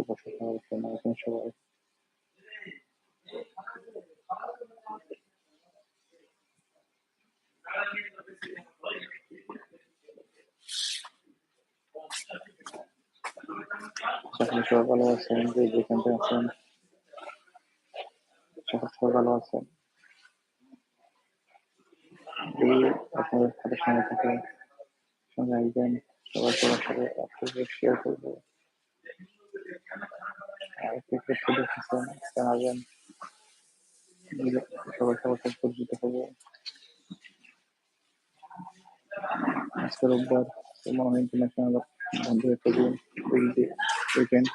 শুভ সকাল কেমন আছেন সবাই। সবাই ভালো আছেন? যে সবাই ভালো আছেন? আপনাদের সঙ্গে আসবেন। সবাই সবার সাথে শেয়ার করব। আর কে কে একটু দেখেছেন জানাবেন দিলে সবাই সবার সাথে পরিচিত হব আজকে রোববার মনে হয় ইন্টারন্যাশনাল বন্ধু একটা দিন উইকেন্ড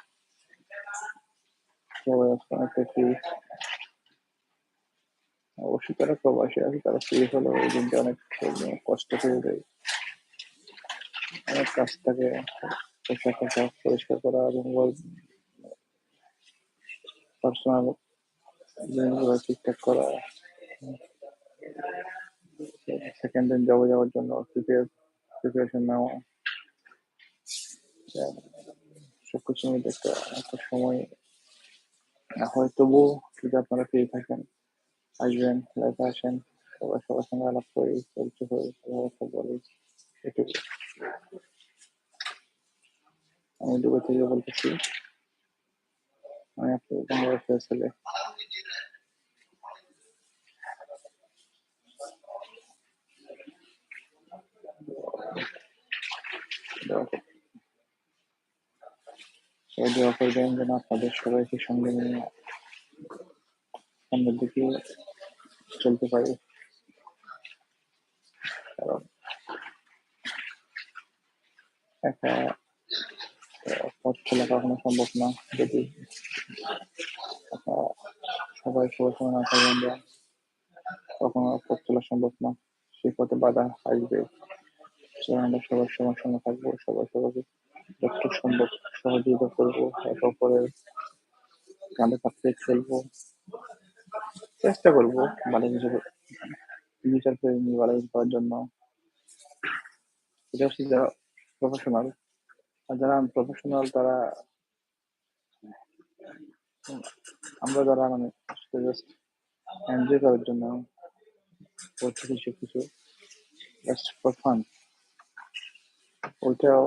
সবাই আজকে অনেকটা ফ্রি অবশ্যই তারা প্রবাসী আছে তারা ফ্রি হলেও এই দিনটা অনেক কষ্ট হয়ে যায় অনেক কাজ থাকে পোশাক আশাক পরিষ্কার করা এবং পার্সোনাল জিনিসগুলো ঠিকঠাক করা। সেকেন্ড দিন জবে যাওয়ার জন্য প্রিপারেশন নেওয়া। সবকিছু মধ্যে একটা একটা সময়। হয় তবুও যদি আপনারা ফ্রি থাকেন, আসবেন লাইফে আসেন সবাই সবার সঙ্গে আলাপ করি, পরিচয় হই কথাবার্তা বলি এটুকু আমি দুবাই থেকে বলতেছি। আমি আপনার বাংলাদেশের ছেলে দোয়া করবেন যেন আপনাদের সবাইকে সঙ্গে নিয়ে সামনের দিকে চলতে পারি কারণ একা পথ চলা কখনো সম্ভব না যদি সবাই সঙ্গে না বা কখনো পথ চলা সম্ভব না। সেই পথে বাধা আসবে। আমরা সবার সবার সঙ্গে থাকব সবাই সবাইকে যতটুকু সম্ভব সহযোগিতা করব, একে অপরের কাঁধে কাঁধে খেলব চেষ্টা করব ভালো কিছু করে নিয়ে ভালো করার জন্য। এটা হচ্ছে যারা প্রফেশনাল যারা আনপ্রফেশনাল তারা, আমরা যারা মানে জাস্ট এনজয় করার জন্য করতে কিছু কিছু জাস্ট ফর ফান ওইটাও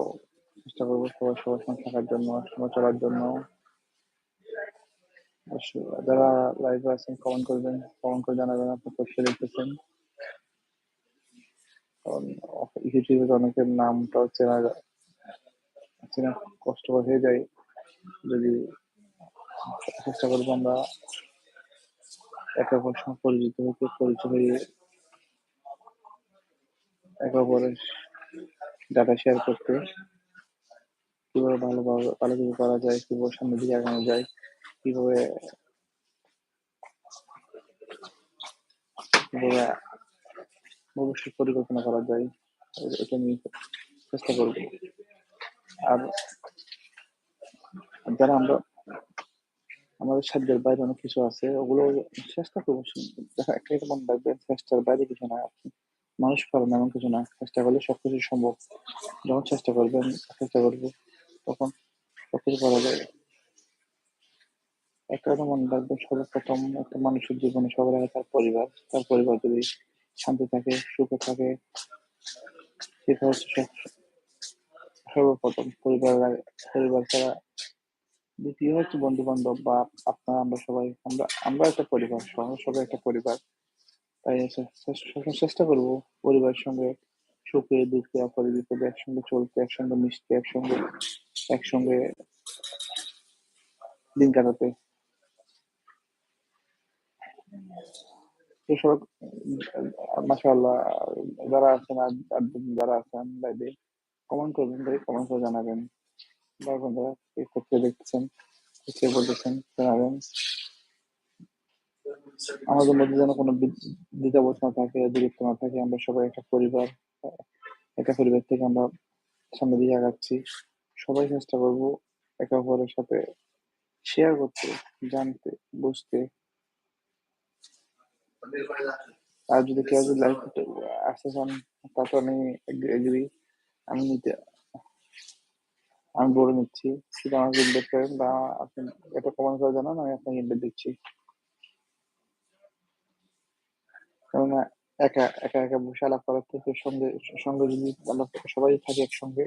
চেষ্টা করব সবার সবার সঙ্গে থাকার জন্য, সময় চলার জন্য। যারা লাইভে আছেন, কমেন্ট করবেন, কমেন্ট করে জানাবেন আপনি কোথায় দেখতেছেন কারণ ইউটিউবে অনেকের নামটাও চেনা যায় চেনা কষ্টকর হয়ে যায়। যদি চেষ্টা করব আমরা একে অপরের সঙ্গে পরিচিত হতে পরিচয় হয়ে একে অপরের ডাটা শেয়ার করতে কীভাবে ভালোভাবে, ভালো কিছু করা যায়, কীভাবে সামনের দিকে আগানো যায়, কীভাবে কীভাবে ভবিষ্যৎ পরিকল্পনা করা যায়, এটা নিয়ে চেষ্টা করব। আর যারা আমরা, আমাদের সাধ্যের বাইরে অনেক কিছু আছে, ওগুলো চেষ্টা করব একটা মনে রাখবেন চেষ্টার বাইরে কিছু না মানুষ পারেন এমন কিছু না। চেষ্টা করলে সবকিছু সম্ভব। যখন চেষ্টা করবেন, চেষ্টা করব, তখন সবকিছু করা যায়। একটা কথা মনে রাখবেন সর্বপ্রথম একটা মানুষের জীবনে সবার আগে তার পরিবার তার পরিবার যদি শান্তি থাকে, সুখে থাকে, সেটা হচ্ছে সর্বপ্রথম পরিবার পরিবার ছাড়া দ্বিতীয় হচ্ছে বন্ধু বান্ধব বা আপনারা, আমরা সবাই, আমরা আমরা একটা পরিবার, সবাই একটা পরিবার। তাই চেষ্টা করব পরিবারের সঙ্গে সুখে, দুঃখে আপদে বিপদে একসঙ্গে চলতে, একসঙ্গে মিশতে, একসঙ্গে একসঙ্গে দিন কাটাতে। এসব, মাশাআল্লাহ, যারা আছেন যারা আছেন লাইভে কমেন্ট করবেন ভাই কমেন্ট করে জানাবেন। ভাই বন্ধুরা, এই করতে দেখতেছেন কে বলতেছেন, জানাবেন। আমাদের মধ্যে যেন কোনো দ্বিধাবোধ না থাকে, দূরত্ব না থাকে, আমরা সবাই একটা পরিবার একটা পরিবার থেকে আমরা সামনে দিয়ে আগাচ্ছি। সবাই চেষ্টা করব একে অপরের সাথে শেয়ার করতে, জানতে, বুঝতে। আর যদি কেউ যদি লাইভ আসতে চান, তা তো আমি এগ্রি আমি নিতে, আমি বলে নিচ্ছি। শুধু আমাকে ইনভাইট করেন বা আপনি এটা কমেন্ট করে জানান, আমি আপনাকে ইনভাইট দিচ্ছি। কেননা একা একা একা বসে আলাপ করার থেকে সঙ্গে সঙ্গে যদি আমরা সবাই থাকি একসঙ্গে,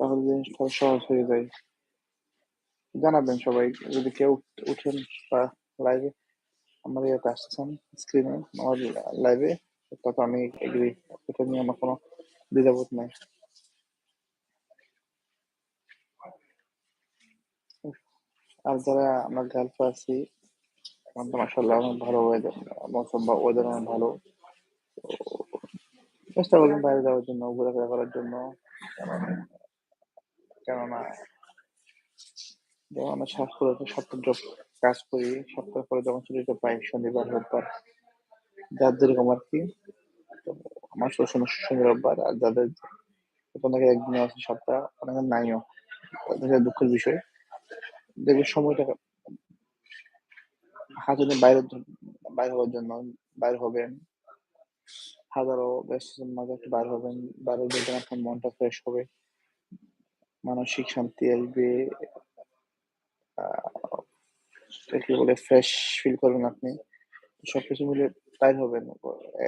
তাহলে জিনিসটা সহজ হয়ে যায়। জানাবেন সবাই, যদি কেউ উঠেন বা লাইভে আমার ইয়েতে আসতেছেন স্ক্রিনে আমার লাইভে তখন আমি এগ্রি এটা নিয়ে আমার কোনো দ্বিধাবোধ নাই। আর যারা আমরা গার্লফ আছি এখন তো মাসাল্লাহ অনেক ভালো ওয়েদার মৌসুম বা ওয়েদার অনেক ভালো। চেষ্টা করবেন বাইরে যাওয়ার জন্য, ঘোরাফেরা করার জন্য। কেননা, যেমন আমরা সপ্তাহে সপ্তাহ জব কাজ করি সপ্তাহ পরে যখন ছুটিটা পাই, শনিবার, রোববার, যার যেরকম আর কি, তো আমার তো শনি রোববার আর যাদের থেকে একদিন আছে সপ্তাহ অনেকের নাইও দুঃখের বিষয়। দেখবে সময়টা হাতে বাইরে বাইর হওয়ার জন্য, বাইর হবেন। হাজারো ব্যস্ততার মাঝে একটু বাইর হবেন। বাইরে দেখবেন আপনার মনটা ফ্রেশ হবে। মানসিক শান্তি আসবে। কি বলে ফ্রেশ ফিল করবেন আপনি। সবকিছু মিলে তাই হবেন।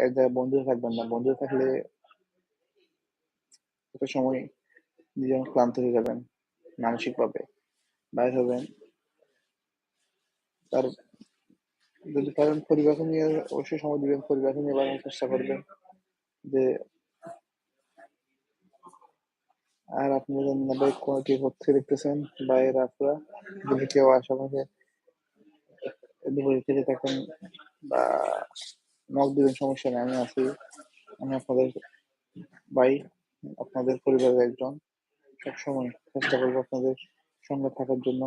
এক জায়গায় বন্ধু থাকবেন না বন্ধু থাকলে একটা সময় নিজে ক্লান্ত হয়ে যাবেন মানসিকভাবে। বাইর হবেন। তার যদি পারেন পরিবারকে নিয়ে অবশ্যই সময় দিবেন, পরিবারকে নিয়ে বাড়ানোর চেষ্টা করবেন যে আর আপনি যদি কোনো কি হচ্ছে দেখতেছেন, বাইরে আপনারা, যদি কেউ আশেপাশে দুপুরে থেকে থাকেন বা নক দিবেন, সমস্যা নেই, আমি আছি। আমি আপনাদের ভাই, আপনাদের পরিবারের একজন। সবসময় চেষ্টা করব আপনাদের সঙ্গে থাকার জন্য।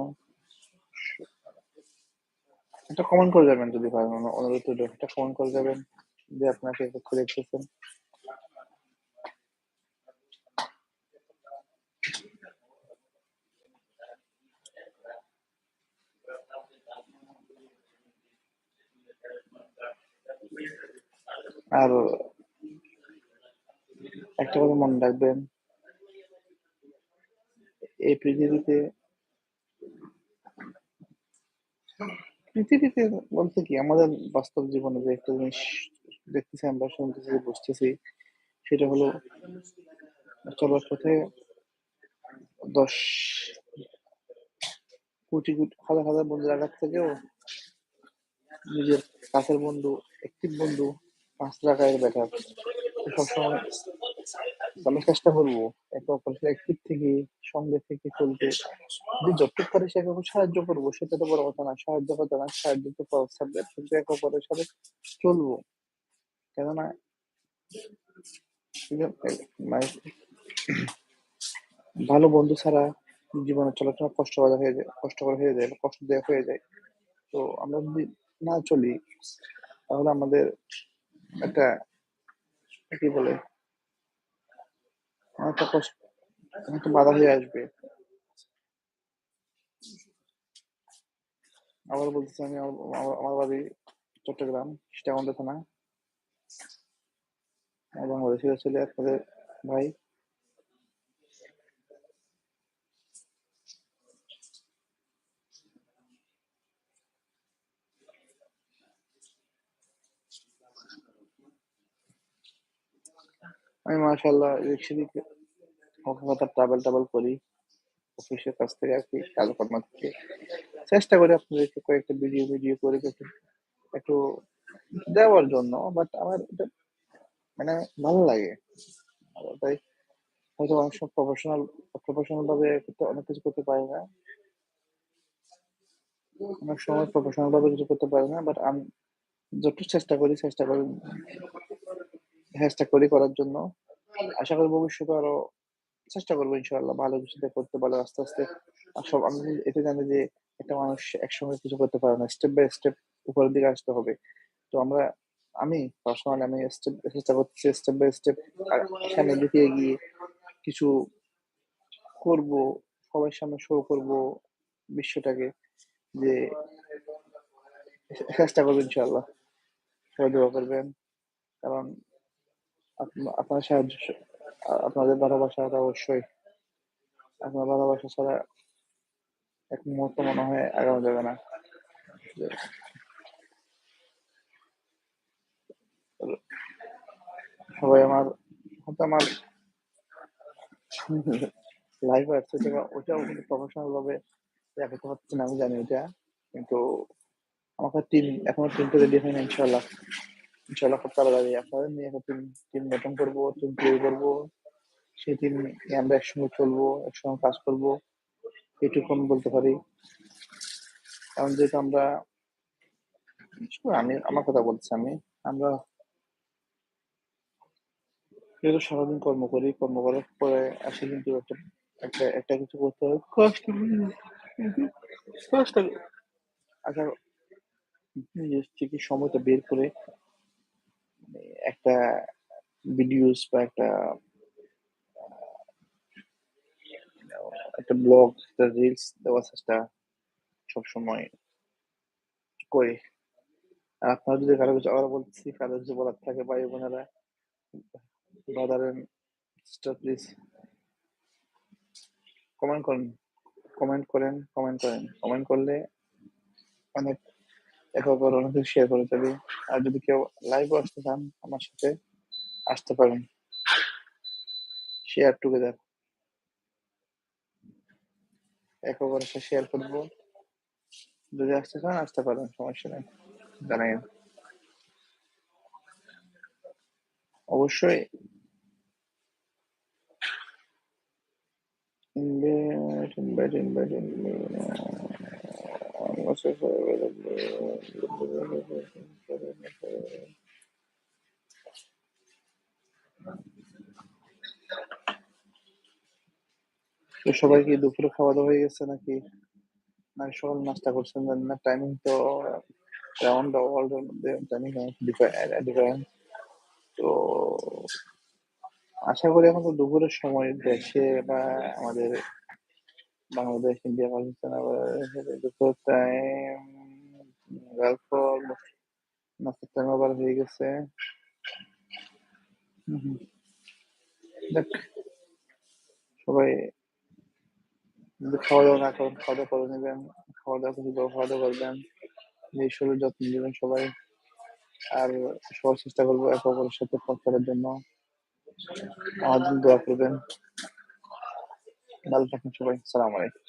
একটা কমেন্ট করে যাবেন যদি পারেন অনুরোধ একটা কমেন্ট করে যাবেন যে আপনাকে দেখতেছেন। আর একটা কথা মনে রাখবেন, এই পৃথিবীতে পৃথিবীতে বলতে কি, আমাদের বাস্তব জীবনে যে একটা জিনিস দেখতেছি, আমরা শুনতেছি, বুঝতেছি, সেটা হলো চলার পথে দশ কোটি কোটি, হাজার হাজার বন্ধু রাখার থেকেও নিজের কাছের বন্ধু একটি বন্ধু পাঁচ টাকায় বেটার সবসময় আমি চেষ্টা করব একে অপরের একদিক থেকে, সঙ্গে থেকে চলতে। যদি যতটুকু পারি সে একে সাহায্য করব, সেটা তো বড় কথা না। সাহায্য করতে না, সাহায্য তো সাবজেক্ট কিন্তু একে অপরের সাথে চলবো। কেননা মানে ভালো বন্ধু ছাড়া জীবনে চলাটা কষ্ট করা হয়ে যায় কষ্ট করা হয়ে যায় কষ্ট দেওয়া হয়ে যায়। তো আমরা যদি না চলি, তাহলে আমাদের একটা কি বলে? অনেকটা কষ্ট অনেকটা বাধা হয়ে আসবে। আবার বলতেছি আমি, আমার বাড়ি চট্টগ্রাম সীতাকুণ্ড থানা। বাংলাদেশের ছেলে আপনাদের ভাই। আমি মাশাআল্লাহ রিক্সা দিকে কলকাতা ট্রাভেল ট্রাভেল করি অফিসের কাছ থেকে আর কি কাজকর্ম থেকে। চেষ্টা করি আপনাদেরকে কয়েকটা ভিডিও ভিডিও করে একটু একটু দেওয়ার জন্য বাট আমার এটা মানে ভালো লাগে। তাই হয়তো অনেক সময় প্রফেশনাল প্রফেশনাল ভাবে অনেক কিছু করতে পারি না। অনেক সময় প্রফেশনাল ভাবে কিছু করতে পারি না বাট আমি যতটুকু চেষ্টা করি চেষ্টা করি চেষ্টা করি করার জন্য। আশা করি ভবিষ্যতে আরও চেষ্টা করব ইনশাআল্লাহ ভালো কিছুতে করতে পারলে আস্তে আস্তে। সব আমি এতে জানি যে একটা মানুষ একসঙ্গে কিছু করতে পারে না স্টেপ বাই স্টেপ উপরের দিকে আসতে হবে। তো আমরা আমি পার্সোনালি আমি স্টেপ চেষ্টা করছি স্টেপ বাই স্টেপ সামনের দিকে এগিয়ে কিছু করব সবার সামনে শো করব বিশ্বটাকে যে চেষ্টা করব ইনশাল্লাহ সবাই দোয়া করবেন কারণ আপনার সাহায্য আপনাদের ভালোবাসাটা অবশ্যই। আপনার ভালোবাসা ছাড়া এক মুহূর্ত মনে হয় আগানো যাবে না। সবাই আমার, হয়তো আমার লাইভ আসছে তো ওটাও কিন্তু প্রফেশনাল ভাবে দেখাতে পারছি না, আমি জানি এটা কিন্তু আমাকে টিম এখনও টিমটা রেডি হয়নি ইনশাল্লাহ ইনশাল্লাহ খুব তাড়াতাড়ি। আপনাদের নিয়ে একটা টিম টিম করব টিম তৈরি করব। সেই আমরা একসঙ্গে চলবো, একসঙ্গে কাজ করব এটুকু আমি বলতে পারি। কারণ যেহেতু আমরা আমি আমার কথা বলছি আমি। আমরা যেহেতু সারাদিন কর্ম করি, কর্ম করার পরে আসে কিন্তু একটা একটা একটা কিছু করতে হবে কষ্ট কষ্ট আচ্ছা নিজের থেকে সময়টা বের করে একটা ভিডিওস বা একটা একটা ব্লগ একটা রিলস দেওয়ার চেষ্টা সবসময় করি। আর আপনারা যদি কারও কিছু আবার বলছি কারও কিছু বলার থাকে ভাই বোনেরা সিস্টার প্লিজ কমেন্ট করেন কমেন্ট করেন কমেন্ট করেন। কমেন্ট করলে অনেক একে অপর অনেক শেয়ার করে যাবে আর যদি কেউ লাইভে আসতে চান আমার সাথে, আসতে পারেন। শেয়ার টুগেদার একে অপরের সাথে শেয়ার করব। যদি আসতে চান, আসতে পারেন, সমস্যা নেই। জানাই অবশ্যই invite invite invite সবাই কি দুপুরে খাওয়া দাওয়া হয়ে গেছে নাকি? না সকাল নাস্তা করছেন? জানি না টাইমিং তো রাউন্ড ওয়ার্ল্ডের মধ্যে টাইমিং ডিফারেন্ট তো আশা করি এখন দুপুরের সময় দেশে বা আমাদের বাংলাদেশ ইন্ডিয়া পাকিস্তান টাইম আবার হয়ে গেছে। দেখ, সবাই খাওয়া দাওয়া না করেন খাওয়া দাওয়া করে নেবেন খাওয়া দাওয়া কিছু খাওয়া দাওয়া করবেন নিজের শরীর যত্ন নেবেন সবাই। আর সবার চেষ্টা করব একে অপরের সাথে পথ চলার জন্য। জন্য দোয়া করবেন। ভালো থাকুন সবাই সালাম আলাইকুম।